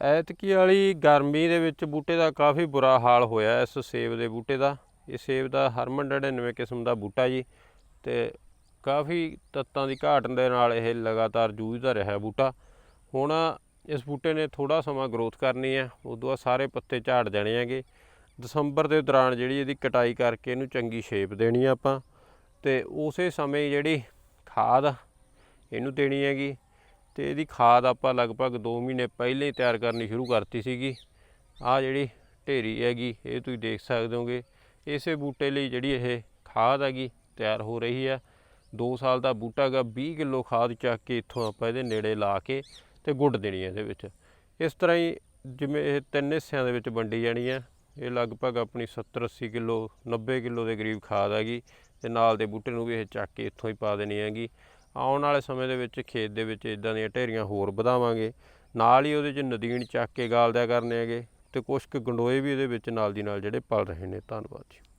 ਐਤਕੀ ਵਾਲੀ ਗਰਮੀ ਦੇ ਵਿੱਚ ਬੂਟੇ ਦਾ ਕਾਫੀ ਬੁਰਾ ਹਾਲ ਹੋਇਆ ਇਸ ਸੇਬ ਦੇ ਬੂਟੇ ਦਾ। ਇਹ ਸੇਬ ਦਾ ਹਰਮਨ 99 ਕਿਸਮ ਦਾ ਬੂਟਾ ਜੀ ਤੇ ਕਾਫੀ ਤੱਤਾਂ ਦੀ ਘਾਟ ਦੇ ਨਾਲ ਇਹ ਲਗਾਤਾਰ ਜੂਝਦਾ ਰਿਹਾ ਬੂਟਾ। ਹੁਣ ਇਸ ਬੂਟੇ ਨੇ ਥੋੜਾ ਸਮਾਂ ਗਰੋਥ ਕਰਨੀ ਹੈ, ਉਦੋਂ ਬਾਅਦ ਸਾਰੇ ਪੱਤੇ ਝਾੜ ਜਾਣੇ ਹੈਗੇ। ਦਸੰਬਰ ਦੇ ਦੌਰਾਨ ਜਿਹੜੀ ਇਹਦੀ ਕਟਾਈ ਕਰਕੇ ਇਹਨੂੰ ਚੰਗੀ ਸ਼ੇਪ ਦੇਣੀ ਆ ਆਪਾਂ ਤੇ ਉਸੇ ਸਮੇਂ ਜਿਹੜੀ ਖਾਦ ਇਹਨੂੰ ਦੇਣੀ ਹੈਗੀ। ਤੇ ਇਹਦੀ ਖਾਦ ਆਪਾਂ ਲਗਭਗ 2 ਮਹੀਨੇ ਪਹਿਲਾਂ ਹੀ ਤਿਆਰ ਕਰਨੀ ਸ਼ੁਰੂ ਕਰਤੀ ਸੀਗੀ। ਆ ਜਿਹੜੀ ਢੇਰੀ ਹੈਗੀ, ਇਹ ਤੁਸੀਂ ਦੇਖ ਸਕਦੇ ਹੋਗੇ। ਇਸੇ ਬੂਟੇ ਲਈ ਜਿਹੜੀ ਇਹ ਖਾਦ ਹੈਗੀ, ਤਿਆਰ ਹੋ ਰਹੀ ਹੈ 2 ਸਾਲ ਦਾ ਬੂਟਾ ਹੈਗਾ 20 ਕਿਲੋ ਖਾਦ ਚੱਕ ਕੇ ਇੱਥੋਂ ਆਪਾਂ ਇਹਦੇ ਨੇੜੇ ਲਾ ਕੇ ਤੇ ਗੁੱਡ ਦੇਣੀ ਹੈ ਇਹਦੇ ਵਿੱਚ। ਇਸ ਤਰ੍ਹਾਂ ਹੀ ਜਿਵੇਂ ਇਹ ਤਿੰਨ ਹਿੱਸਿਆਂ ਦੇ ਵਿੱਚ ਵੰਡੀ ਜਾਣੀ ਹੈ ਇਹ ਲਗਭਗ ਆਪਣੀ 70 80 ਕਿਲੋ 90 ਕਿਲੋ ਦੇ ਕਰੀਬ ਖਾਦ ਹੈਗੀ ਤੇ ਨਾਲ ਦੇ ਬੂਟੇ ਨੂੰ ਵੀ ਇਹ ਚੱਕ ਕੇ ਇੱਥੋਂ ਹੀ ਪਾ ਦੇਣੀ ਹੈਗੀ। ਆਉਣ ਵਾਲੇ ਸਮੇਂ ਦੇ ਵਿੱਚ ਖੇਤ ਦੇ ਵਿੱਚ ਇਦਾਂ ਦੀਆਂ ਢੇਰੀਆਂ ਹੋਰ ਵਧਾਵਾਂਗੇ। ਨਾਲ ਹੀ ਉਹਦੇ 'ਚ ਨਦੀਨ ਚੱਕ ਕੇ ਗਾਲ ਦਿਆ ਕਰਨੇ ਹੈਗੇ ਤੇ ਕੁਝ ਕੁ ਗੰਡੋਏ ਵੀ ਇਹਦੇ ਵਿੱਚ ਨਾਲ ਦੀ ਨਾਲ ਜਿਹੜੇ ਪਲ ਰਹੇ ਨੇ। ਧੰਨਵਾਦ ਜੀ।